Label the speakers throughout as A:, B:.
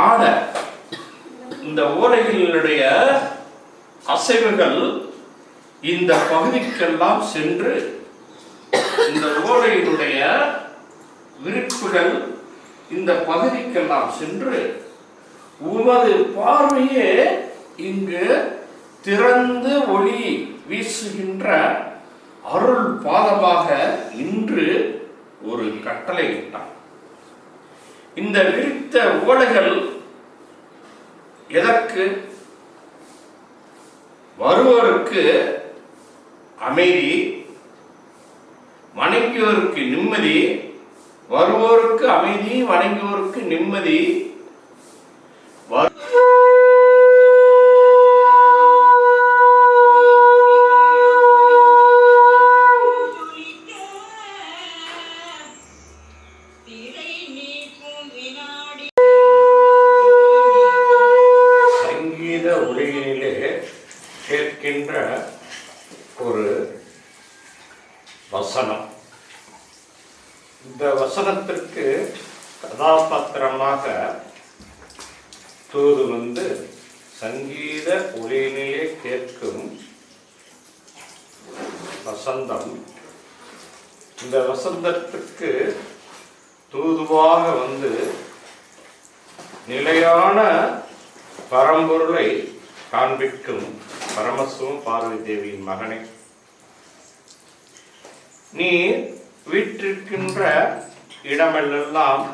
A: ஆடை இந்த ஓலைகளுடைய அசைவுகள் இந்த பகுதிக்கெல்லாம் சென்று இந்த ஓலையினுடைய விரிப்புகள் இந்த பகுதிக்கெல்லாம் சென்று உமது பார்வையே இங்கு திறந்து ஒளி வீசுகின்ற அருள் பாதமாக இன்று ஒரு கட்டளை விட்டான் இந்த விரித்த ஓலைகள் எதற்கு? வருவோருக்கு அமைதி வணங்கியோருக்கு நிம்மதி வருவோருக்கு அமைதி வணங்கியோருக்கு நிம்மதி. கதாபாத்திரமாக தூது வந்து சங்கீத ஒளியினிலே கேட்கும் வசந்தம். இந்த வசந்தத்துக்கு தூதுவாக வந்து நிலையான பரம்பொருளை காண்பிக்கும் பரமசுவம் பார்வதி தேவியின் மகனை. நீ வீற்றிருக்கின்ற இடமெல்லாம்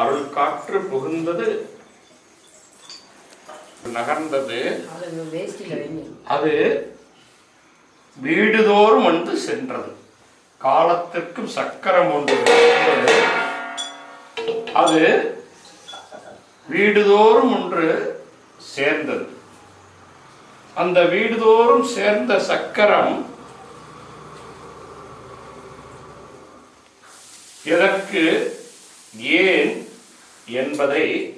A: அருள் காற்று புகுந்தது நகர்ந்தது.
B: அது
A: வீடுதோறும் வந்து சென்றது. காலத்திற்கும் சக்கரம் ஒன்று. அது வீடுதோறும் ஒன்று சேர்ந்தது. அந்த வீடுதோறும் சேர்ந்த சக்கரம் எதற்கு ஏன் என்பதை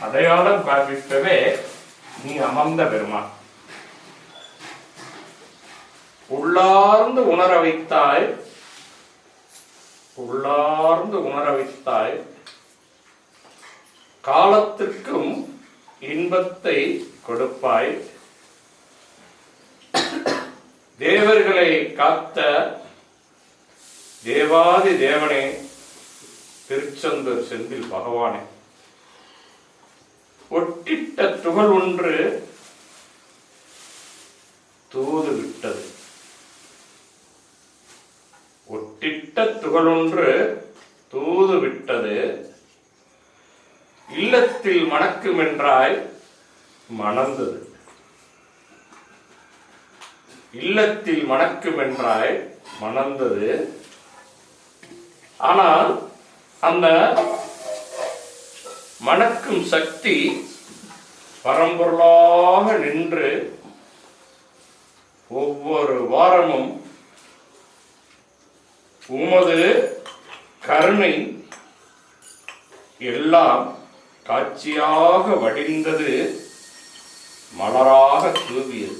A: அடையாளம் காண்பிக்கவே நீ அமர்ந்த பெருமான். உள்ளார்ந்து உணர வைத்தாய் உள்ளார்ந்து உணர வைத்தாய் காலத்திற்கும் இன்பத்தை கொடுப்பாய். தேவர்களை காத்த தேவாதி தேவனே திருச்செந்தூர் செந்தில் பகவானே. ஒட்டிட்ட துகள் ஒன்று தூது விட்டது. ஒட்டிட்ட துகளொன்று தூது விட்டது. இல்லத்தில் மணக்குமென்றாய் மணந்தது. இல்லத்தில் மணக்குமென்றாய் மணந்தது. ஆனால் அந்த மணக்கும் சக்தி பரம்பொருளாக நின்று ஒவ்வொரு வாரமும் உமது கருணை எல்லாம் காட்சியாக வடிந்தது மலராக தூவியது.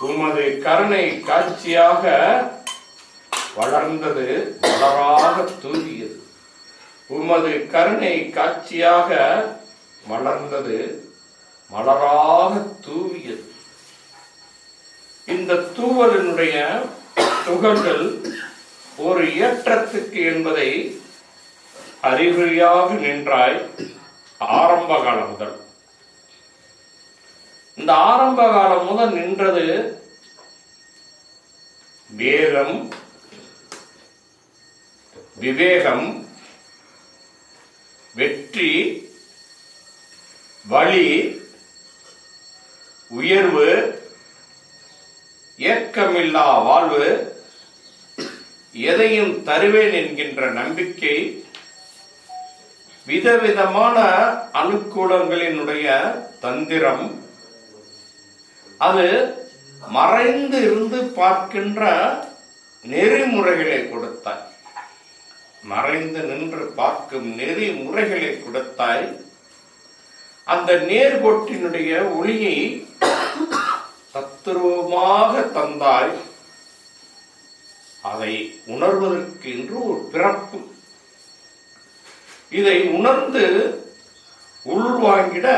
A: உமது கருணை காட்சியாக வளர்ந்தது மலராக தூவி உமது கருணை காட்சியாக மலர்ந்தது மலராக தூவியது. இந்த தூவலினுடைய துகள்கள் ஒரு ஏற்றத்துக்கு என்பதை அறிகுறியாக நின்றாய் ஆரம்ப காலம் முதல் இந்த ஆரம்ப காலம் முதல் நின்றது வேகம் விவேகம் வெற்றி வழி உயர்வு ஏக்கமில்லா வாழ்வு எதையும் தருவேன் என்கின்ற நம்பிக்கை விதவிதமான அனுகூலங்களினுடைய தந்திரம் அது மறைந்து இருந்து பார்க்கின்ற நெறிமுறைகளை கொடுத்தார் மறைந்து நின்று பார்க்கும் நெறிமுறைகளை கொடுத்தாய். அந்த நேர்கோட்டினுடைய ஒளியை தத்துருவமாக தந்தாய். அதை உணர்வதற்கு என்று ஒரு பிறப்பு. இதை உணர்ந்து உள்வாங்கிட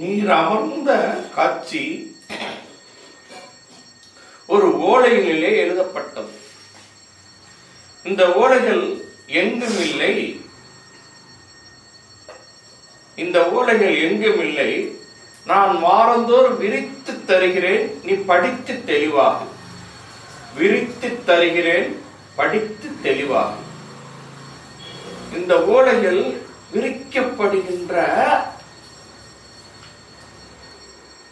A: நீர் அமர்ந்த காட்சி ஒரு ஓலையிலே எழுதப்பட்டது. இந்த ஓலைகள் எங்கும் இல்லை. இந்த ஓலைகள் எங்கும் இல்லை. நான் வாரந்தோறும் விரித்து தருகிறேன் நீ படித்து தெளிவாகு. விரித்து தருகிறேன் படித்து தெளிவாகு. இந்த ஓலைகள் விரிக்கப்படுகின்ற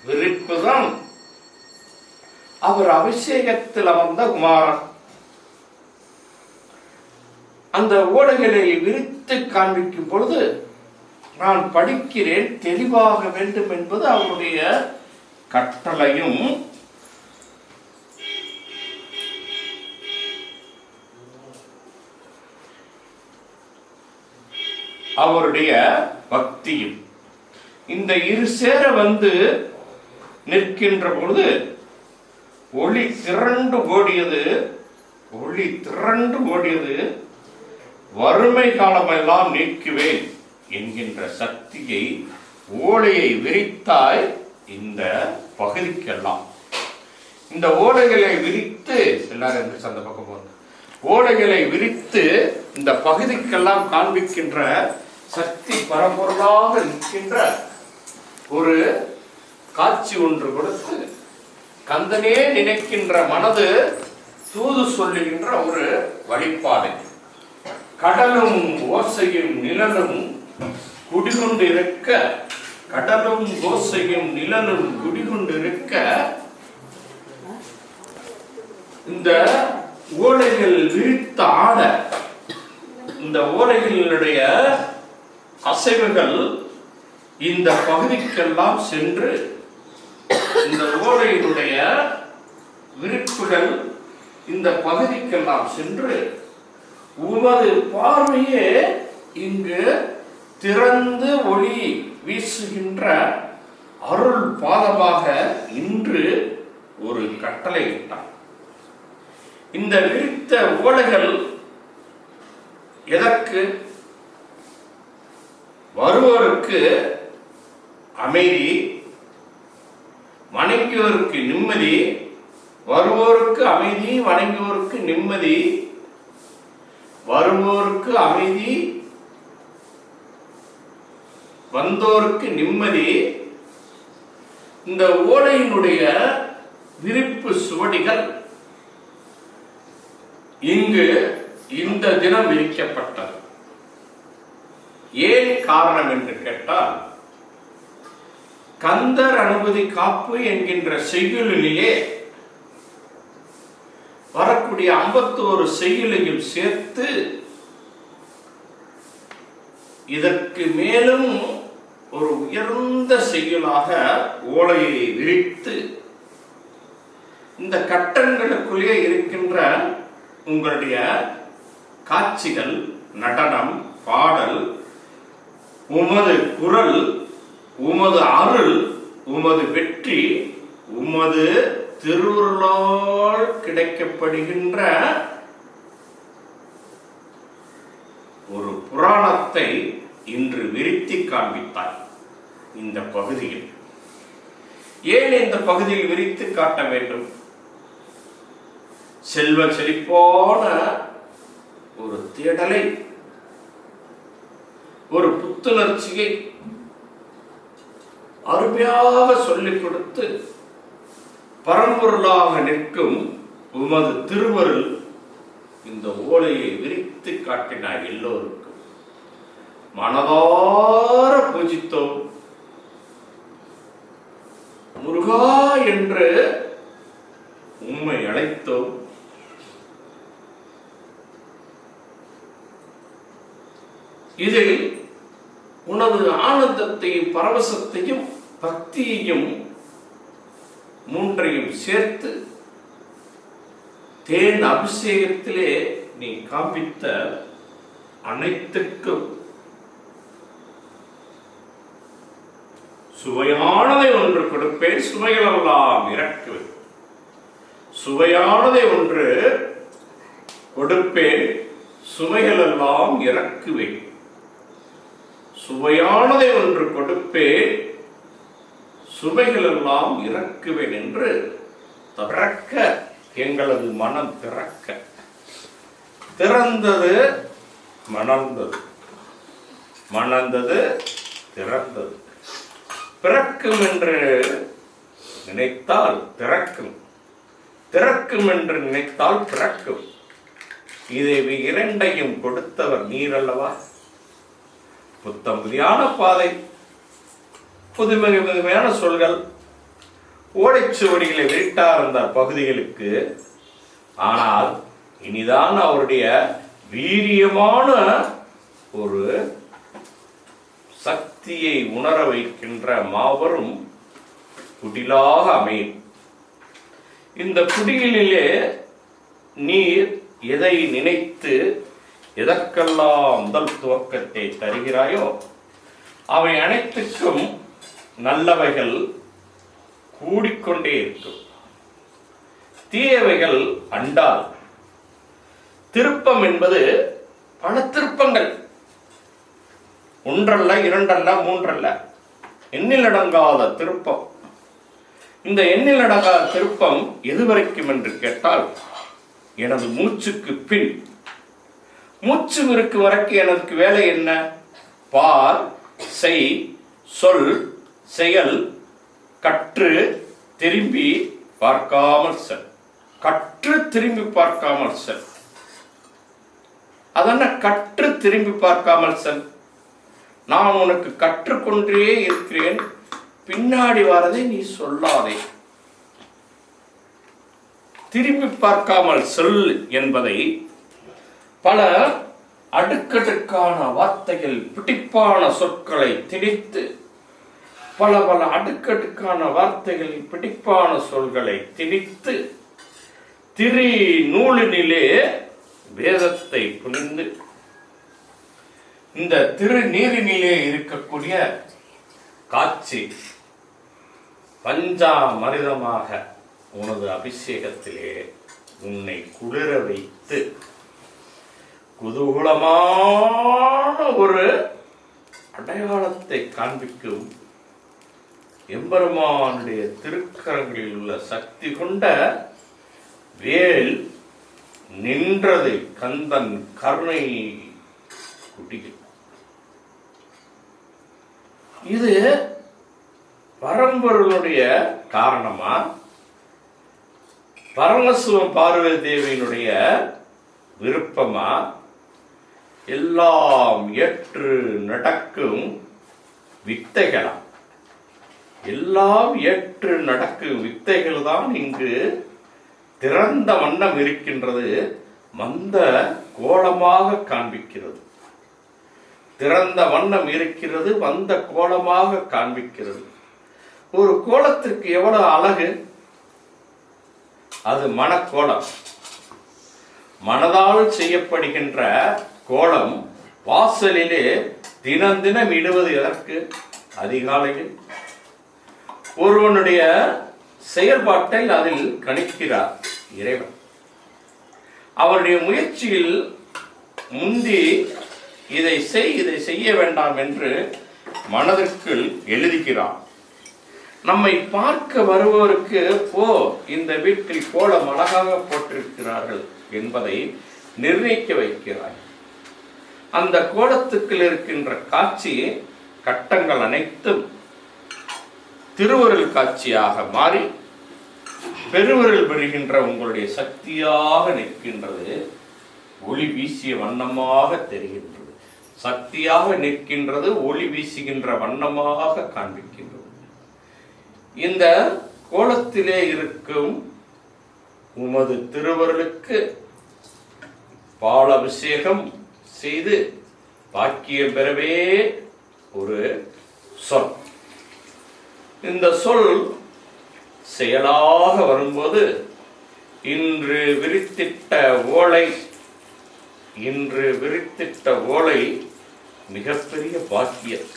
A: விரிப்புதான். அவர் அபிஷேகத்தில் அமர்ந்த குமாரன். அந்த ஓடைகளை விரித்து காண்பிக்கும் பொழுது நான் படிக்கிறேன் தெளிவாக வேண்டும் என்பது அவருடைய கட்டளையும். அவருடைய பக்தியும். இந்த இரு சேர வந்து நிற்கின்ற பொழுது ஒளி திரண்டு ஓடியது ஒளி திரண்டு ஓடியது வறுமை காலமெல்லாம் நீக்குவேன் என்கின்ற சக்தியை ஓலையை விரித்தாய் இந்த பகுதிக்கெல்லாம். இந்த ஓலைகளை விரித்து எல்லாரும் எந்திரிச்சு அந்த பக்கம் போங்க ஓலைகளை விரித்து இந்த பகுதிக்கெல்லாம் காண்பிக்கின்ற சக்தி பரம்பொருளாக நிற்கின்ற ஒரு காட்சி ஒன்று கொடுத்து கந்தனே நினைக்கின்ற மனது தூது சொல்லுகின்ற ஒரு வழிபாடு. கடலும் ஓசையும் நிழலும் குடிகொண்டிருக்க கடலும் ஓசையும் நிழலும் குடிகொண்டிருக்க இந்த ஓலைகள் விரித்த ஆட இந்த ஓலைகளினுடைய அசைவுகள் இந்த பகுதிக்கெல்லாம் சென்று இந்த ஓலையினுடைய விரிப்புகள் இந்த பகுதிக்கெல்லாம் சென்று உமது பார்வையே இங்கு திறந்து ஒளி வீசுகின்ற அருள் பாதமாக இன்று ஒரு கட்டளை இட்டார் இந்த விரித்த ஓலைகள் எதற்கு? வருவோருக்கு அமைதி வணங்கியோருக்கு நிம்மதி வருவோருக்கு அமைதி வணங்கியோருக்கு நிம்மதி வருவோருக்கு அமைதி வந்தோருக்கு நிம்மதி. இந்த ஓலையினுடைய விரிப்பு சுவடிகள் இங்கு இந்த தினம் விரிக்கப்பட்டது. ஏன் காரணம் என்று கேட்டால் கந்தர் அனுமதி காப்பு என்கின்ற அவருடைய வரக்கூடிய ஐம்பத்தோரு செய்யுளையும் சேர்த்து இதற்கு மேலும் ஒரு உயர்ந்த செய்யுளாக ஓலையை விரித்து இந்த கட்டங்களுக்குள்ளே இருக்கின்ற உங்களுடைய காட்சிகள் நடனம் பாடல் உமது குரல் உமது அருள் உமது வெற்றி உமது திருவுருளால் கிடைக்கப்படுகின்ற ஒரு புராணத்தை இன்று விரித்தி காண்பித்தார் இந்த பகுதியில். ஏன் இந்த பகுதியில் விரித்து காட்ட வேண்டும்? செல்வ செழிப்போன ஒரு தேடலை ஒரு புத்துணர்ச்சியை அருமையாக சொல்லிக் கொடுத்து பரம்பொருளாக நிற்கும் உமது திருவருள் இந்த ஓலையை விரித்து காட்டினார் எல்லோருக்கும். மனதார பூஜித்தோம். முருகா என்று உம்மை அழைத்தோம். இதில் உனது ஆனந்தத்தையும் பரவசத்தையும் பக்தியையும் மூன்றையும் சேர்த்து தேன் அபிஷேகத்திலே நீ காப்பித்த அனைத்துக்கும் சுவையானதை ஒன்று கொடுப்பேன் சுவைகளெல்லாம் இறக்குவேன் சுவையானதை ஒன்று கொடுப்பேன் சுவைகளெல்லாம் இறக்குவேன் சுவையானதை ஒன்று கொடுப்பேன் சுவைகளெல்லாம் இறக்குவேன் என்று திறக்க எங்களது மனம் திறக்க. திறந்தது மணர்ந்தது மணந்தது திறந்தது. பிறக்கும் என்று நினைத்தால் திறக்கும். திறக்கும் என்று நினைத்தால் பிறக்கும். இதை இரண்டையும் கொடுத்தவர் நீர் அல்லவா புத்தம் புதியான பாதை. புதுமை புதுமையான சொல்கள் ஓடைச்சுவடிகளை விரிட்டார் அந்த பகுதிகளுக்கு. ஆனால் இனிதான் அவருடைய வீரியமான ஒரு சக்தியை உணர வைக்கின்ற மாபெரும் குடிலாக அமையும். இந்த குடிலிலே நீர் எதை நினைத்து எதற்கெல்லாம் முதல் துவக்கத்தை தருகிறாயோ அவை அனைத்துக்கும் நல்லவைகள் கூடிக்கொண்டே இருக்கும். தீயவைகள் அண்டால் திருப்பம் என்பது பல திருப்பங்கள். ஒன்றல்ல இரண்டல்ல மூன்றல்ல. எண்ணிலடங்காத திருப்பம். இந்த எண்ணிலடங்காத திருப்பம் எதுவரைக்கும் என்று கேட்டால் எனது மூச்சுக்கு பின். மூச்சு இருக்கும் வரைக்கும் எனக்கு வேலை என்ன? பார் செய் சொல் செயல் கற்று திரும்பி பார்க்காமல் செல். கற்று திரும்பி பார்க்காமல் செல். அதென்ன கற்று திரும்பி பார்க்காமல் செல்? நான் உனக்கு கற்றுக்கொண்டே இருக்கிறேன் பின்னாடி வரதை நீ சொல்லாதே. திரும்பி பார்க்காமல் சொல் என்பதை பல அடுக்கடுக்கான வார்த்தைகள் பிடிப்பான சொற்களை திணித்து பல பல அடுக்கடுக்கான வார்த்தைகள் பிடிப்பான சொல்களை திணித்து திரி நூலினிலே வேதத்தை புரிந்து இந்த திரு நீரினிலே இருக்கக்கூடிய காட்சி பஞ்சாமரிதமாக உனது அபிஷேகத்திலே உன்னை குளிர வைத்து குதூகூலமான ஒரு அடையாளத்தை காண்பிக்கும் எம்பெருமானுடைய திருக்கரங்களில் உள்ள சக்தி கொண்ட வேல் நின்றது கந்தன் கருணை குட்டிகள் இது பரம்பொருளுடைய காரணமா? பரமசிவம் பார்வதி தேவியினுடைய விருப்பமா? எல்லாம் ஏற்று நடக்கும் வித்தைகளா? எல்லாம் ஏற்று நடக்கும் வித்தைகள் தான் இங்கு திறந்த வண்ணம் இருக்கின்றது மந்த கோலமாக காண்பிக்கிறது. திறந்த வண்ணம் இருக்கிறது வந்த கோலமாக காண்பிக்கிறது. ஒரு கோலத்திற்கு எவ்வளவு அழகு? அது மனக்கோலம். மனதால் செய்யப்படுகின்ற கோலம் வாசலிலே தினம் தினம் இடுவது எதற்கு? அதிகாலையில். ஒருவனுடைய செயல்பாட்டை அதில் கணிக்கிறார் இறைவன். அவருடைய முயற்சியில் முந்தி இதை செய் இதை செய்ய வேண்டாம் என்று மனதிற்குள் எழுதிக்கிறான் நம்மை பார்க்க வருபவருக்கு போ இந்த வீட்டில் கோலம் அழகாக போட்டிருக்கிறார்கள் என்பதை நிர்ணயிக்க வைக்கிறாய் அந்த கோலத்துக்குள் இருக்கின்ற காட்சி கட்டங்கள் அனைத்தும் திருவருள் காட்சியாக மாறி பெருவருள் பெறுகின்ற உங்களுடைய சக்தியாக நிற்கின்றது. ஒளி வீசிய வண்ணமாக தெரிகின்றது. சக்தியாக நிற்கின்றது ஒளி வீசுகின்ற வண்ணமாக காண்பிக்கின்றது. இந்த கோலத்திலே இருக்கும் உமது திருவருளுக்கு பாலாபிஷேகம் செய்து பாக்கியம் பெறவே ஒரு சொல் இந்த சொல் செயலாக வரும்போது இன்று விரித்திட்ட ஓலை இன்று விரித்திட்ட ஓலை மிகப்பெரிய பாக்கியம்.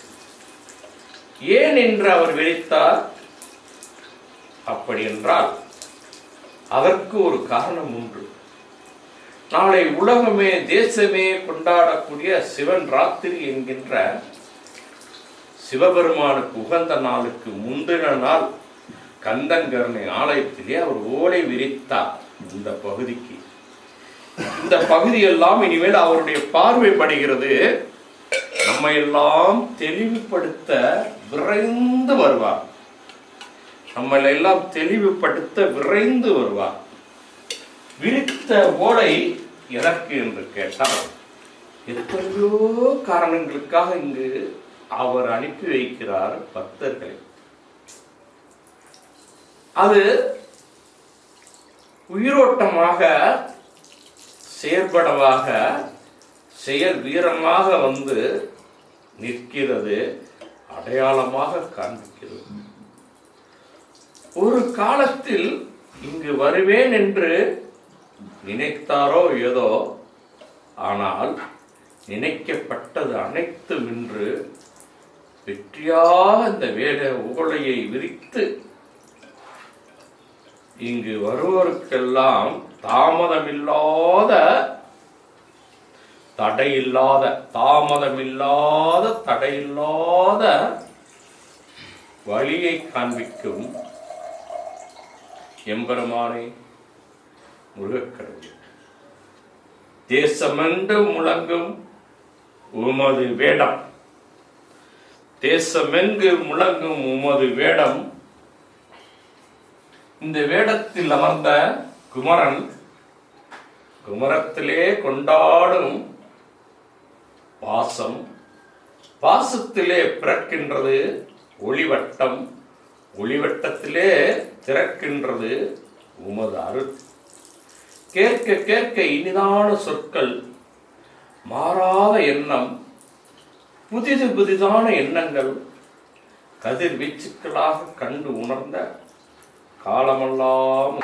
A: ஏன் என்று அவர் விரித்தார்? அப்படி என்றால் அதற்கு ஒரு காரணம் உண்டு. நாளை உலகமே தேசமே கொண்டாடக்கூடிய சிவன் ராத்திரி என்கின்ற சிவபெருமானுக்கு உகந்த நாளுக்கு முந்தின நாள் கந்தன்கரணை ஆலயத்திலே அவர் ஓலை விரித்தார் இந்த பகுதிக்கு. இந்த பகுதியெல்லாம் இனிமேல் அவருடைய பார்வைப்படுகிறது நம்ம எல்லாம் தெளிவுபடுத்த விரைந்து வருவார். நம்மளை எல்லாம் தெளிவுபடுத்த விரைந்து வருவார். விரித்த ஓலை எதற்கு என்று கேட்டால் எத்தனையோ காரணங்களுக்காக இங்கு அவர் அனுப்பி வைக்கிறார் பக்தர்களை. அது உயிரோட்டமாக செயற்படவாக செயல் வீரமாக வந்து நிற்கிறது அடையாளமாக காண்பிக்கிறது. ஒரு காலத்தில் இங்கு வருவேன் என்று நினைத்தாரோ ஏதோ ஆனால் நினைக்கப்பட்டது அனைத்தும் இன்று வெற்றியாக இந்த வேத ஓலையை விரித்து இங்கு வருவோருக்கெல்லாம் தாமதமில்லாத தடையில்லாத தாமதமில்லாத தடையில்லாத வழியை காண்பிக்கும் எம்பெருமானே முருகக்கடவுள் தேசமென்று முழங்கும் உமது வேடம். தேசமெங்கு முழங்கும் உமது வேடம். இந்த வேடத்தில் அமர்ந்த குமரன் குமரத்திலே கொண்டாடும் பாசம் பாசத்திலே பிறக்கின்றது ஒளிவட்டம். ஒளிவட்டத்திலே திறக்கின்றது உமது அருள். கேட்க கேட்க இனிதான சொற்கள் மாறாத எண்ணம் புதிது புதிதான எண்ணங்கள் கதிர்வீச்சுக்களாக கண்டு உணர்ந்த காலமெல்லாம்